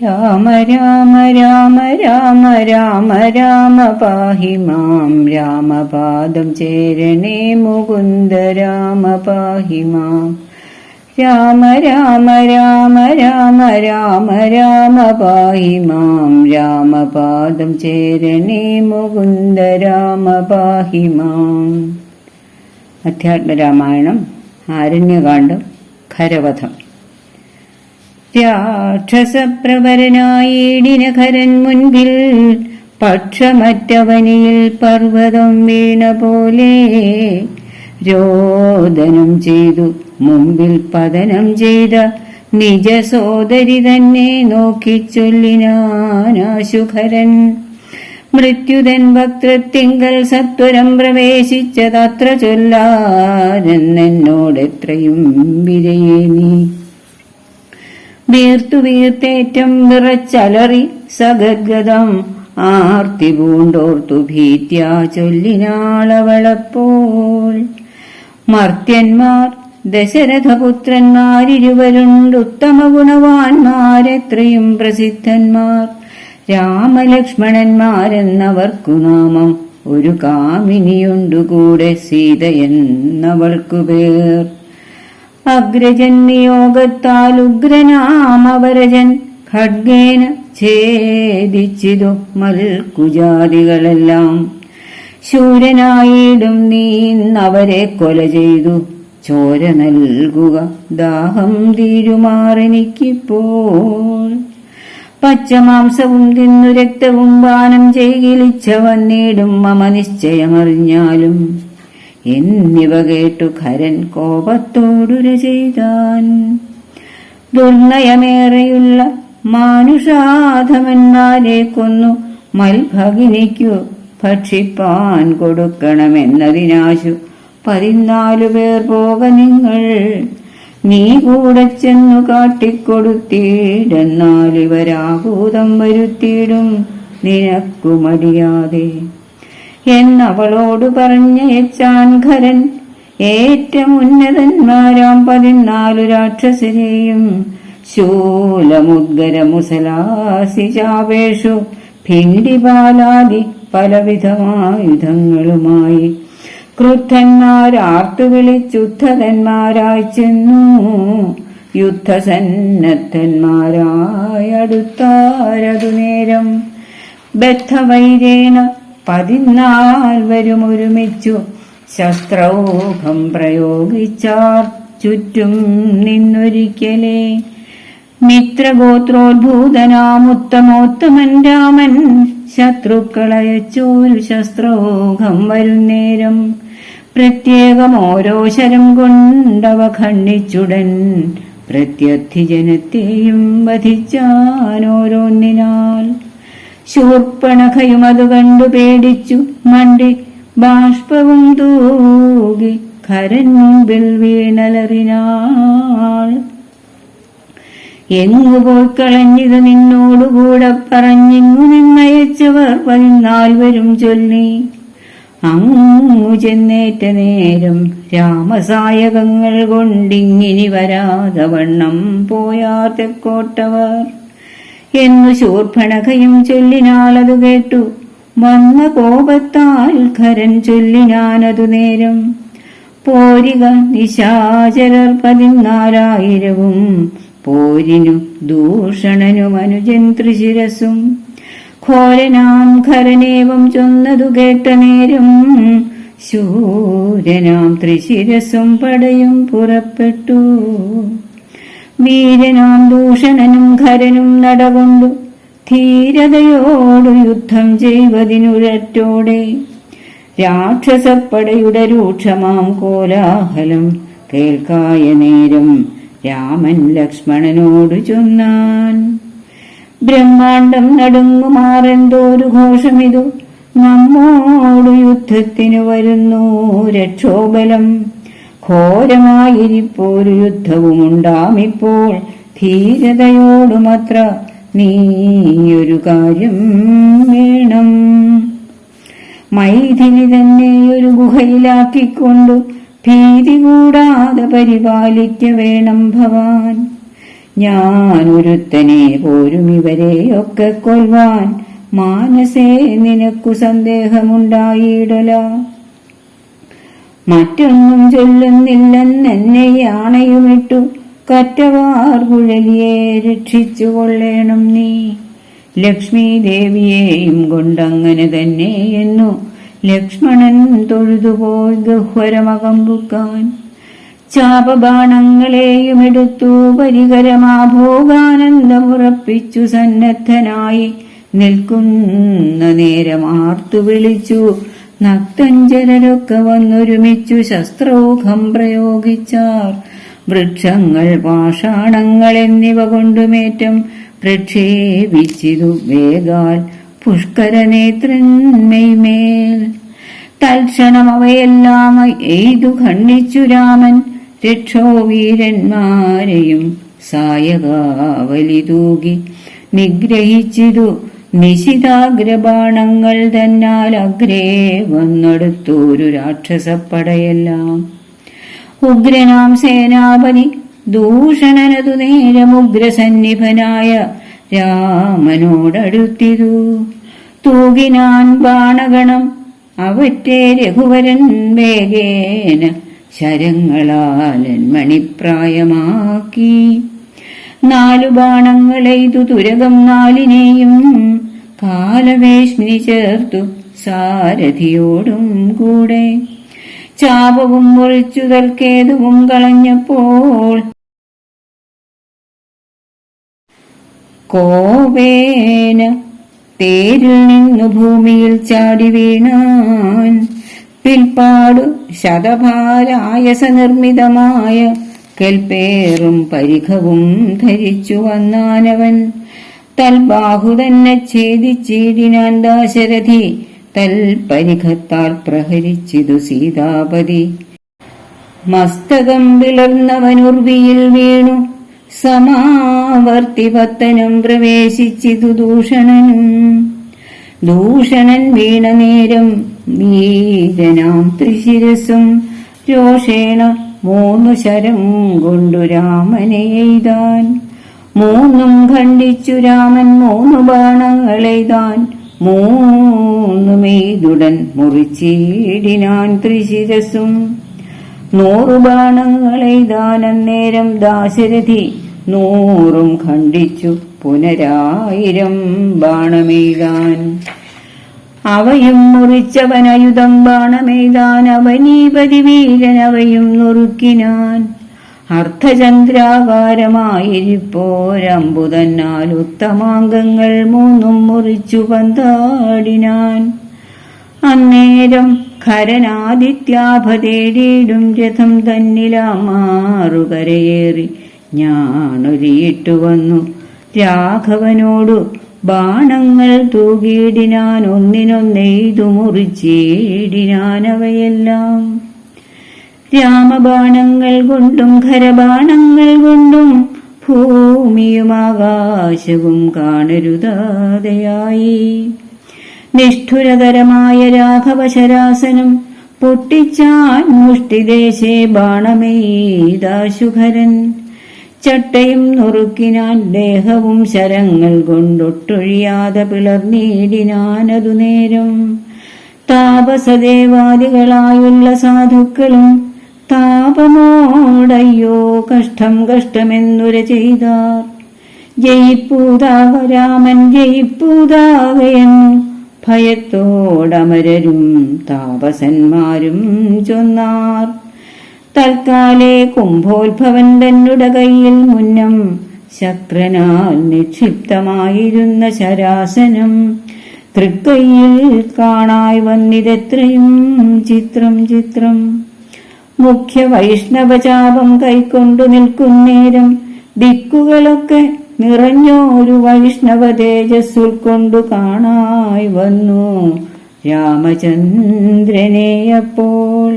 രാമ രാമ രാമ രാമ രാമ രാമ പാഹി മാം രാമപാദം ചേരണേ മുകുന്ദ രാമ പാഹി മാം രാമ രാമ രാമ രാമ രാമ രാമ പാഹി മാം രാമപാദം ചേരണേ മുകുന്ദ രാമ പാഹി മാം അധ്യാത്മരാമായണം ആരണ്യകാന്ഡം ഖരവധം രാക്ഷസപ്രവരനായിടിനഖരൻ മുൻപിൽ പക്ഷമറ്റവനിയിൽ പർവതം വീണ പോലെ രോദനം ചെയ്തു. മുമ്പിൽ പതനം ചെയ്ത നിജ സോദരി തന്നെ നോക്കി ചൊല്ലിനാനാശുഖരൻ മൃത്യുതൻ വക്രത്തിങ്കൽ സത്വരം പ്രവേശിച്ചതത്ര ചൊല്ലാരെന്നോടെത്രയും വിരയേ നീ വീർത്തു വീർത്തേറ്റം വിറച്ചലറി സഗദ്ഗതം ആർത്തി പൂണ്ടോർത്തു ഭീത്യാ ചൊല്ലിനാളവളപ്പോൾ. മർത്യന്മാർ ദശരഥപുത്രന്മാരിരുവരുണ്ടുത്തമ ഗുണവാന്മാരെത്രയും പ്രസിദ്ധന്മാർ. രാമലക്ഷ്മണന്മാരെന്നവർക്കു നാമം ഒരു കാമിനിയുണ്ടുകൂടെ സീത സീതയെന്നവൾക്കു പേർ. അഗ്രജന്യയോഗത്താൽ ഉഗ്രനാമവരജൻ ഖഡ്ഗേന ഛേദിച്ചിതു മൽക്കുജാതികളെല്ലാം. ശൂരനായിടും നീ ഇന്നവരെ കൊല ചെയ്തു. ചോര നൽകുക ദാഹം തീരുമാറെനിക്കിപ്പോൾ പച്ചമാംസവും തിന്നു രക്തവും പാനം ചെയ്യിലിച്ച നേടും മമ നിശ്ചയമറിഞ്ഞാലും എന്നിവ കേട്ടു ഖരൻ കോപത്തോടുര ചെയ്താൻ. ദുർനയമേറെയുള്ള മാനുഷാധമന്മാരെ കൊന്നു. മൽഭഗിനിക്കു ഭക്ഷിപ്പാൻ കൊടുക്കണമെന്നതിനാശു. പതിനാലു പേർ പോക നിങ്ങൾ. നീ കൂടെ ചെന്നു കാട്ടിക്കൊടുത്തിടെന്നാൽ ഇവരാഭൂതം വരുത്തിയിടും. നിനക്കു മടിയാതെ. എന്നവളോട് പറഞ്ഞേച്ചാൻ ഖരൻ ഏറ്റവും ഉന്നതന്മാരാം പതിനാലു രാക്ഷസരെയും ശൂലമുദ്ഗര മുസലാസിചാപേഷു ഭിണ്ടിപാലാദി പലവിധമായുധങ്ങളുമായി ക്രുദ്ധന്മാരാർത്തു വിളിച്ചുദ്ധതന്മാരായി ചെന്നു. യുദ്ധസന്നദ്ധന്മാരായടുത്താരതു നേരം ബദ്ധവൈരേണ പതിനാൽവരും ഒരുമിച്ചു. ശസ്ത്രൗഹം പ്രയോഗിച്ചാർ ചുറ്റും നിന്നൊരിക്കലേ. മിത്രഗോത്രോദ്ഭൂതനാമുത്തമോത്തമൻ രാമൻ ശത്രുക്കളയച്ചോരു ശസ്ത്രൗഹം വരുന്നേരം പ്രത്യേകം ഓരോ ശരം കൊണ്ടവ ഖണ്ഡിച്ചുടൻ പ്രത്യർത്ഥിജനത്തെയും വധിച്ചാനോരോന്നിനാൽ ശൂർപ്പണഖയും അത് കണ്ടു പേടിച്ചു മണ്ടി. ബാഷ്പവും തൂകി ഖരൻ വീണലറിനാൾ. എങ്ങു പോയി കളഞ്ഞത് നിന്നോടുകൂടെ പറഞ്ഞിങ്ങു നിന്നയച്ചവർ പതിനാൽവരും ചൊല്ലി. അങ്ങു ചെന്നേറ്റ നേരം രാമസായകങ്ങൾ കൊണ്ടിങ്ങിനി വരാതെ വണ്ണം പോയാർ തെക്കോട്ടവർ. എന്നു ശൂർഭണകയും ചൊല്ലിനാൽ അതു കേട്ടു. വന്ന കോപത്താൽ ഖരൻ ചൊല്ലിനാനതു നേരം. പോരിക നിശാചരർ പതിനാലായിരവും പോരിനു ദൂഷണനും അനുജൻ ത്രിശിരസും. ഘോരനാം ഖരനേവം ചൊന്നതു കേട്ട നേരം ശൂരനാം ത്രിശിരസും പടയും പുറപ്പെട്ടു. വീരനാം ദൂഷണനും ഖരനും നടകൊണ്ടു ധീരതയോടു യുദ്ധം ചെയ്വതിനുരറ്റോടെ രാക്ഷസപ്പടയുടെ രൂക്ഷമാം കോലാഹലം കേൾക്കായ നേരം രാമൻ ലക്ഷ്മണനോട് ചൊന്നാൻ. ബ്രഹ്മാണ്ടം നടുങ്ങുമാറെന്തോരു ഘോഷമിതു നമ്മോടു യുദ്ധത്തിനു വരുന്നു രക്ഷോബലം. ഘോരമായിരിപ്പോരു യുദ്ധവുമുണ്ടാമിപ്പോൾ. ധീരതയോടുമത്ര നീയൊരു കാര്യം വേണം. മൈഥിലി തന്നെ ഒരു ഗുഹയിലാക്കിക്കൊണ്ടു ഭീതി കൂടാതെ പരിപാലിക്ക വേണം ഭവാൻ. ഞാനൊരുത്തനെ പോരും ഇവരെയൊക്കെ കൊൽവാൻ മാനസേ നിനക്കു സന്ദേഹമുണ്ടായിടല. മറ്റൊന്നും ചൊല്ലുന്നില്ലെന്നെന്നെയാണയുമിട്ടു കറ്റവാർ കുഴലിയെ രക്ഷിച്ചു കൊള്ളേണം നീ. ലക്ഷ്മി ദേവിയെയും കൊണ്ടങ്ങനെ തന്നെ എന്നു ലക്ഷ്മണൻ തൊഴുതുപോയി ഗഹ്വരമകമ്പുക്കാൻ. ചാപബാണങ്ങളെയും എടുത്തു പരികരമാഭോഗാനന്ദമുറപ്പിച്ചു സന്നദ്ധനായി നിൽക്കുന്ന നേരമാർത്തു വിളിച്ചു. നക്തഞ്ചരരൊക്കെ വന്നൊരുമിച്ചു ശസ്ത്രൂഖം പ്രയോഗിച്ചാർ. വൃക്ഷങ്ങൾ പാഷാണങ്ങൾ എന്നിവ കൊണ്ടുമേറ്റം പ്രക്ഷേപിച്ചിതു വേഗാൽ പുഷ്കരനേത്രന്മേൽ തൽക്ഷണം അവയെല്ലാം എയ്തു ഖണ്ഡിച്ചു രാമൻ. രക്ഷോ വീരന്മാരെയും സായകാവലി തൂകി നിഗ്രഹിച്ചിതു നിശിതാഗ്രബാണങ്ങൾ തന്നാൽ അഗ്രേ വന്നെടുത്തൊരു രാക്ഷസപ്പടയെല്ലാം. ഉഗ്രനാം സേനാപതി ദൂഷണനതു നേരം ഉഗ്രസന്നിഭനായ രാമനോടടുത്തിതു. തൂകിനാൻ ബാണഗണം അവറ്റെ രഘുവരൻ വേഗേന ശരങ്ങളാലൻ മണിപ്രായമാക്കി. നാലു ബാണങ്ങളെയ്തു തുരകം നാലിനെയും കാലവേഷ്മിനി ചേർത്തു സാരഥിയോടും കൂടെ. ചാപവും മുറിച്ചു തൽക്കേതുവും കളഞ്ഞപ്പോൾ കോപേന തേരിൽ നിന്നു ഭൂമിയിൽ ചാടി വീണാൻ. പിൽപ്പാടു ശതഭാരായസ നിർമ്മിതമായ കെൽപ്പേറും പരിഖവും ധരിച്ചു വന്നാനവൻ. തൽബാഹു തന്നെ ഛേദിച്ചിടിനാൻ ദാശരഥി. തൽപരിഖത്താൽ പ്രഹരിച്ചിതു സീതാപതി. മസ്തകം വിളർന്നവനുർവിയിൽ വീണു. സമാവർത്തി പത്തനം പ്രവേശിച്ചിതു ദൂഷണനും. ദൂഷണൻ വീണ നേരം വീരനാം ത്രിശിരസും രോഷേണ മൂന്നു ശരം കൊണ്ടു രാമനെ എയ്താൻ മൂന്നും ഖണ്ഡിച്ചു രാമൻ മൂന്നു ബാണങ്ങളെയ്താൻ മൂന്നുമെയ്തുടൻ മുറിച്ചീടിനാൻ ത്രിശിരസും. നൂറു ബാണങ്ങളെയ്താൻ അന്നേരം ദാശരഥി. നൂറും ഖണ്ഡിച്ചു പുനരായിരം ബാണമെയ്താൻ അവയും മുറിച്ചവനയുധം ബാണമെയ്താൻ അവനീപതി വീരൻ അവയും നുറുക്കിനാൻ അർത്ഥചന്ദ്രാകാരമായിരിപ്പോരമ്പുതന്നാൽ ഉത്തമാംഗങ്ങൾ മൂന്നും മുറിച്ചു പന്താടിനാൻ. അന്നേരം ഖരനാദിത്യാഭ തേടിയിടും രഥം തന്നിലാമാറുകരയേറി ഞാനൊരിയിട്ടു വന്നു രാഘവനോടു ബാണങ്ങൾ തൂകിയിടിനാൻ ഒന്നിനൊന്നെയ്തു മുറിച്ചിടിനാനവയെല്ലാം. രാമബാണങ്ങൾ കൊണ്ടും ഖരബാണങ്ങൾ കൊണ്ടും ഭൂമിയും ആകാശവും കാണരുതാതെയായി. നിഷ്ഠുരതരമായ രാഘവശരാസനം പൊട്ടിച്ചാൻ മുഷ്ടിദേശേ ബാണമെയ്താശുഖരൻ ചട്ടയും നുറുക്കിനാൻ ദേഹവും ശരങ്ങൾ കൊണ്ടൊട്ടൊഴിയാതെ പിളർന്നീടിനാനതു നേരം. താപസദേവാദികളായുള്ള സാധുക്കളും താപമോടയ്യോ കഷ്ടം കഷ്ടമെന്നുര ചെയ്താർ. ജയിപ്പൂതാക രാമൻ ജയിപ്പൂതാകയെന്നു ഭയത്തോടമരരും താപസന്മാരും ചൊന്നാർ. തൽക്കാലേ കുംഭോത്ഭവൻ തന്നുടെ കയ്യിൽ മുന്നം ശക്രനാൽ നിക്ഷിപ്തമായിരുന്ന ശരാസനം തൃക്കൈയിൽ കാണായി വന്നിതെത്രയും ചിത്രം ചിത്രം. മുഖ്യ വൈഷ്ണവചാപം കൈക്കൊണ്ടു നിൽക്കുന്നേരം ദിക്കുകളൊക്കെ നിറഞ്ഞോരു വൈഷ്ണവ തേജസ് ഉൾക്കൊണ്ടു കാണായി വന്നു രാമചന്ദ്രനെ അപ്പോൾ.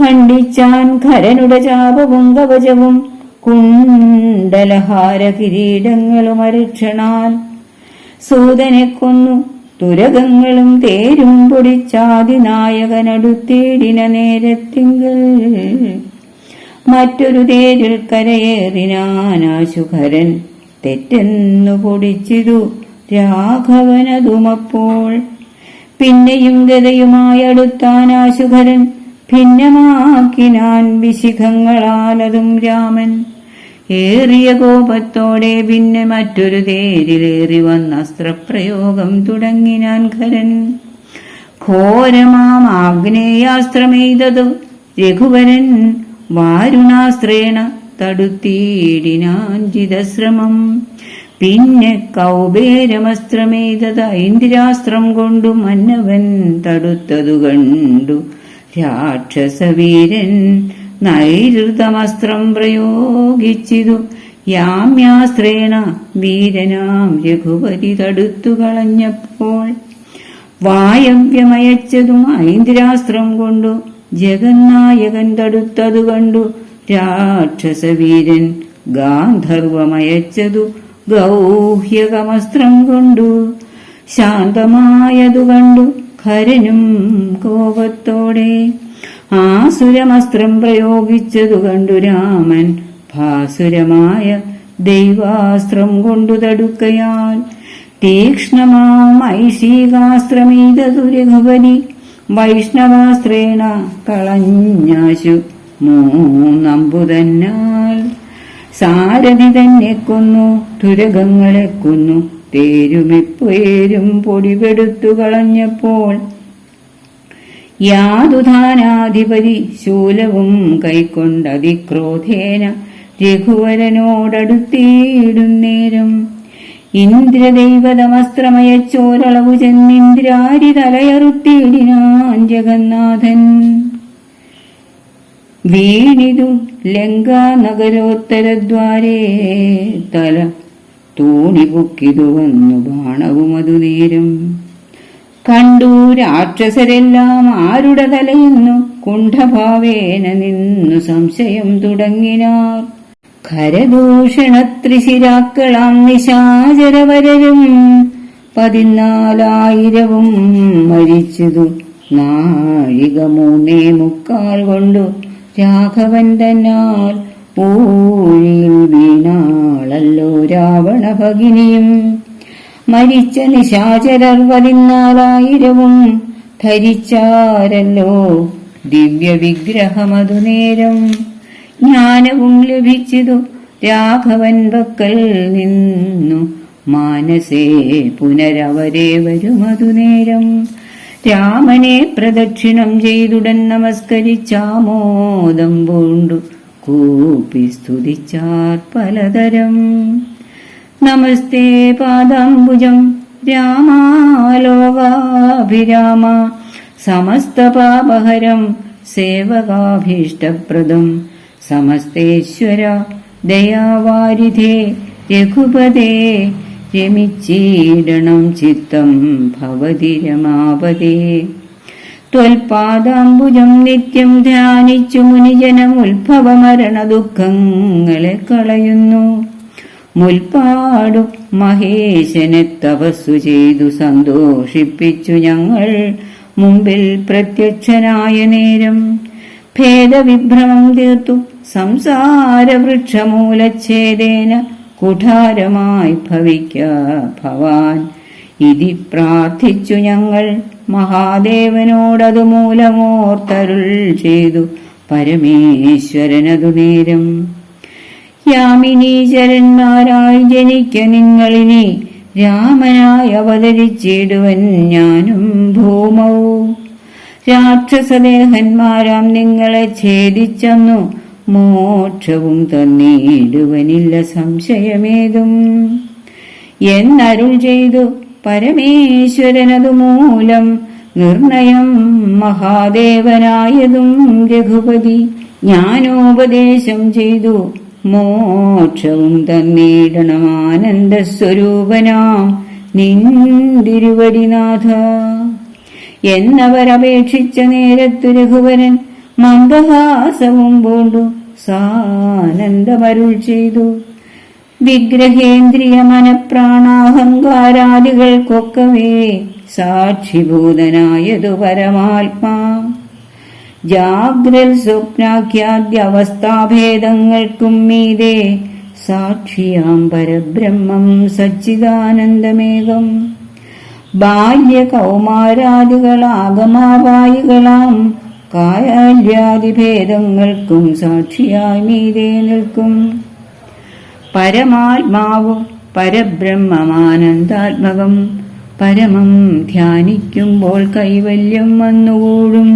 ഖണ്ഡിച്ചാൻ ഖരനുടെ ചാപവും കവചവും കുണ്ടലഹാര കിരീടങ്ങളും അരക്ഷണാൽ. സൂതനെ കൊന്നു തുരകങ്ങളും തേരും പൊടിച്ചാതിനായകനടുത്തേടിന നേരത്തിങ്കൽ. മറ്റൊരു തേരിൽ കരയേറിനാനാശുഖരൻ തെറ്റെന്നു പൊടിച്ചിതു രാഘവനതുമപ്പോൾ. പിന്നെയും ഗതയുമായി അടുത്താനാശുഖരൻ ഭിന്നമാക്കിനാൻ വിശിഖങ്ങളാലതും രാമൻ. ഏറിയ കോപത്തോടെ പിന്നെ മറ്റൊരു തേരിലേറി വന്ന അസ്ത്രപ്രയോഗം തുടങ്ങിനാൻ ഖരൻ. ഘോരമാം ആഗ്നേയാസ്ത്രമെയ്തതു രഘുവരൻ. വാരുണാസ്ത്രേണ തടുത്തീടിനാൻ ജിതശ്രമം. പിന്നെ കൗബേരമസ്ത്രമെയ്തത് ഐന്ദ്രാസ്ത്രം കൊണ്ടു മന്നവൻ തടുത്തതു കണ്ടു. രാക്ഷസവീരൻ നൈരുതമസ്ത്രം പ്രയോഗിച്ചിതു. യാമ്യാസ്ത്രേണ വീരനാം രഘുപതി തടുത്തു കളഞ്ഞപ്പോൾ വായവ്യമയച്ചതും ഐന്ദ്രാസ്ത്രം കൊണ്ടു ജഗന്നായകൻ തടുത്തതു കണ്ടു. രാക്ഷസവീരൻ ഗാന്ധർവമയച്ചതു ഗൗഹ്യകമസ്ത്രം കൊണ്ടു ശാന്തമായതു കണ്ടു. ഖരനും കോപത്തോടെ ആസുരമസ്ത്രം പ്രയോഗിച്ചതു കണ്ടു രാമൻ. ഭാസുരമായ ദൈവാസ്ത്രം കൊണ്ടു തടുക്കയാൽ തീക്ഷ്ണമാം ഐശീകാസ്ത്രമീതതു രഘുപതി വൈഷ്ണവാസ്ത്രേണ കളഞ്ഞാശു മൂന്നമ്പുതന്നാൽ. സാരഥി തന്നെ കൊന്നു തുരകങ്ങളെ കൊന്നു. തേരുമെപ്പേരും പൊടിപെടുത്തു കളഞ്ഞപ്പോൾ യാതുധാനാധിപതി ശൂലവും കൈക്കൊണ്ടതിക്രോധേന രഘുവരനോടടുത്തേടുന്നേരം ഇന്ദ്രദൈവതമസ്ത്രമയച്ചോരളവു ചെന്നിന്ദ്രാരി തലയറുത്തേടിനാൻ ജഗന്നാഥൻ. വീണിതു ലങ്കാ നഗരോത്തരദ്വാരേ തല തൂണിപുക്കിതു വന്നു ബാണവും അതു നേരം കണ്ടു രാക്ഷസരെല്ലാം ആരുടെ തലയെന്നു കുണ്ഠഭാവേന നിന്നു സംശയം തുടങ്ങിനാർ. ഖരദൂഷണത്രിശിരാക്കളാം നിശാചരവരരും പതിനാലായിരവും മരിച്ചതു നാഴിക മൂന്നേ മുക്കാൽ കൊണ്ടു രാഘവൻ തന്നാൽ ഊഴിയിൽ വീണാളല്ലോ രാവണ ഭഗിനിയും. മരിച്ച നിശാചരർ പതിനാലായിരവും ധരിച്ചാരല്ലോ ദിവ്യവിഗ്രഹമതു നേരം. ജ്ഞാനവും ലഭിച്ചതു രാഘവൻ പക്കൽ നിന്നു. മാനസേ പുനരവരെ വരുമതു നേരം. രാമനെ പ്രദക്ഷിണം ചെയ്തുടൻ നമസ്കരിച്ചാമോദം പൂണ്ടു. കൂപ്പി സ്തുതിച്ചാർ പലതരം. നമസ്തേ പാദാംബുജം. രാമാലോകാഭിരാമ. സമസ്തപാപഹരം സേവകാഭീഷ്ടപ്രദം. സമസ്തേശ്വര ദയാവാരിധേ രഘുപദേ രമിച്ചീടണം ചിത്തം ഭവതി രമാപതേ. ത്വൽപാദാംബുജം നിത്യം ധ്യാനിച്ചു മുനിജനം ഉത്ഭവമരണ ദുഃഖങ്ങളെ കളയുന്നു. മുൽപ്പാടു മഹേശനെ തപസ്സു ചെയ്തു സന്തോഷിപ്പിച്ചു ഞങ്ങൾ മുമ്പിൽ പ്രത്യക്ഷനായ നേരം. ഭേദവിഭ്രമം തീർത്തു സംസാര വൃക്ഷമൂലച്ഛേദേന കുഠാരമായി ഭവിക്ക ഭവാൻ. ഇതി പ്രാർത്ഥിച്ചു ഞങ്ങൾ മഹാദേവനോടതു മൂലമോർത്തരുൾ ചെയ്തു പരമേശ്വരനതു നേരം. യാമിനീചരന്മാരായി ജനിക്ക നിങ്ങളിനി രാമനായി അവതരിച്ചിടുവൻ ഞാനും ഭൂമവും. രാക്ഷസദേഹന്മാരാം നിങ്ങളെ ഛേദിച്ചെന്നു മോക്ഷവും തന്നിടുവനില്ല സംശയമേതും. എന്നരുൾ ചെയ്തു പരമേശ്വരനതു മൂലം നിർണയം മഹാദേവനായതും രഘുപതി. ജ്ഞാനോപദേശം ചെയ്തു. മോക്ഷവും തന്നിടണം ആനന്ദസ്വരൂപനാം നിന്തിരുവടിനാഥ. എന്നവരപേക്ഷിച്ച നേരത്തു രഘുവരൻ മന്ദഹാസവും പൂണ്ടു. സാനന്ദമരുൾ ചെയ്തു. വിഗ്രഹേന്ദ്രിയ മനപ്രാണാഹങ്കാരാദികൾക്കൊക്കവേ സാക്ഷിഭൂതനായതു പരമാത്മാ ജാഗ്രൽ സ്വപ്നാഖ്യാദ്യവസ്ഥാഭേദങ്ങൾക്കും മീതെ സാക്ഷിയാം പരബ്രഹ്മം സച്ചിദാനന്ദമേകം. ബാല്യ കൗമാരാദികളാഗമാവായികളാം കായാല്യാദിഭേദങ്ങൾക്കും സാക്ഷിയായി മീതെ നിൽക്കും. പരമാത്മാവ് പരബ്രഹ്മമാനന്ദാത്മകം. പരമം ധ്യാനിക്കുമ്പോൾ കൈവല്യം വന്നുകൂടും.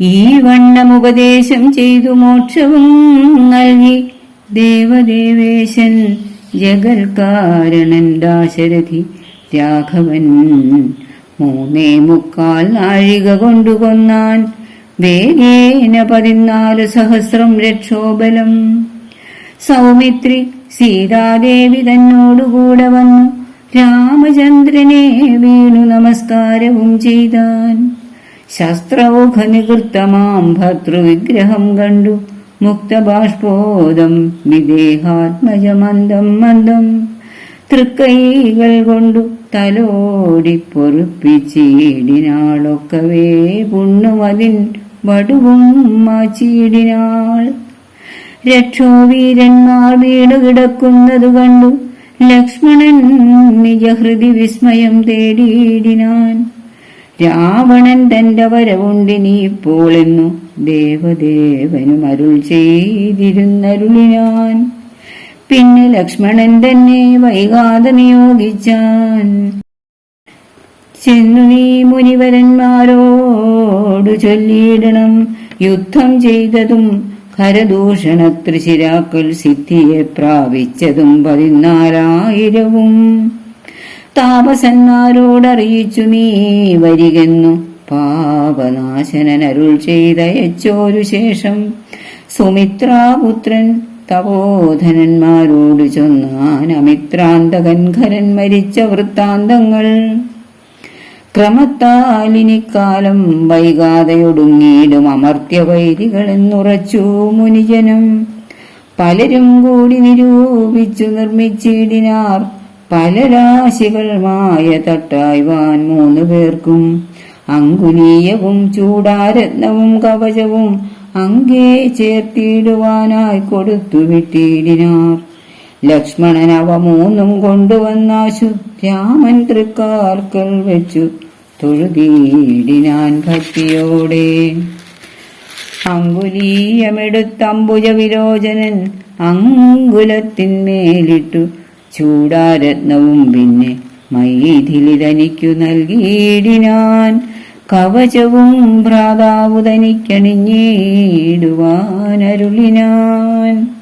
ഈ വണ്ണമുപദേശം ചെയ്തു മോക്ഷവും നൽകി ദേവദേവേശൻ ജഗൽക്കാരണൻ ദാശരഥി രാഘവൻ. മൂന്നേ മുക്കാൽ നാഴിക കൊണ്ടുകൊന്നാൻ വേദേന പതിനാല് സഹസ്രം രക്ഷോബലം. സൗമിത്രി സീതാദേവി തന്നോടുകൂടെ വന്നു. രാമചന്ദ്രനെ വീണു നമസ്കാരവും ചെയ്താൻ. ശസ്ത്രൗഖ നികൃത്തമാം ഭർത്തൃവിഗ്രഹം കണ്ടു. മുക്തബാഷ്പോദം വിദേഹാത്മജമന്ദം മന്ദം. തൃക്കൈകൾ കൊണ്ടു തലോടി പൊറുപ്പിച്ചീടിനാളൊക്കവേ പുണ്ണുമതിൻ വടുവും മാച്ചിയിടിനാൾ രക്ഷോവീരന്മാർ വീട് കിടക്കുന്നതു കണ്ടു. ലക്ഷ്മണൻ നിജഹൃതി വിസ്മയം തേടിയിടിനാൻ. രാവണൻ തന്റെ വരവുണ്ടിനി ഇപ്പോളെന്നു ദേവദേവനും അരുൾ ചെയ്തിരുന്നരുളിനാൻ. പിന്നെ ലക്ഷ്മണൻ തന്നെ വൈകാതെ നിയോഗിച്ചാൻ. ചെന്നു നീ മുനിവരന്മാരോടു ചൊല്ലിയിടണം. യുദ്ധം ചെയ്തതും ഹരദൂഷണ ത്രിശിരാക്കൽ സിദ്ധിയെ പ്രാപിച്ചതും പതിനാലായിരവും. താപസന്മാരോടറിയിച്ചു നീ വരികെന്നു പാപനാശനൻ അരുൾ ചെയ്തയച്ചോരു ശേഷം സുമിത്രാപുത്രൻ തപോധനന്മാരോട് ചൊന്നാൻ അമിത്രാന്തകൻ ഖരൻ മരിച്ച വൃത്താന്തങ്ങൾ. ക്രമത്താലിനിക്കാലം വൈകാതെയൊടുങ്ങിയിടും അമർത്യ വൈരികളെന്നുറച്ചു മുനിജനം. പലരും കൂടി നിരൂപിച്ചു നിർമ്മിച്ചിടിനാർ. പല രാശികളുമായ തട്ടായ്വാൻ മൂന്നു പേർക്കും. അങ്കുലീയവും ചൂടാരത്നവും കവചവും അങ്കേ ചേർത്തിയിടുവാനായി കൊടുത്തു വിട്ടിടിനാർ ലക്ഷ്മണൻ അവ മൂന്നും കൊണ്ടുവന്ന ശുദ്ധ്യാമൻ വെച്ചു. തൊഴുതീടിനാൻ ഭക്തിയോടെ. അങ്കുലീയമെടുത്തമ്പുജ വിരോചനൻ അങ്കുലത്തിന്മേലിട്ടു ചൂടാരത്നവും പിന്നെ മൈഥിലി തനിക്കു നൽകിയിടിനാൻ കവചവും ഭ്രാതാവു തനിക്കണിഞ്ഞിടുവാനരുളിനാൻ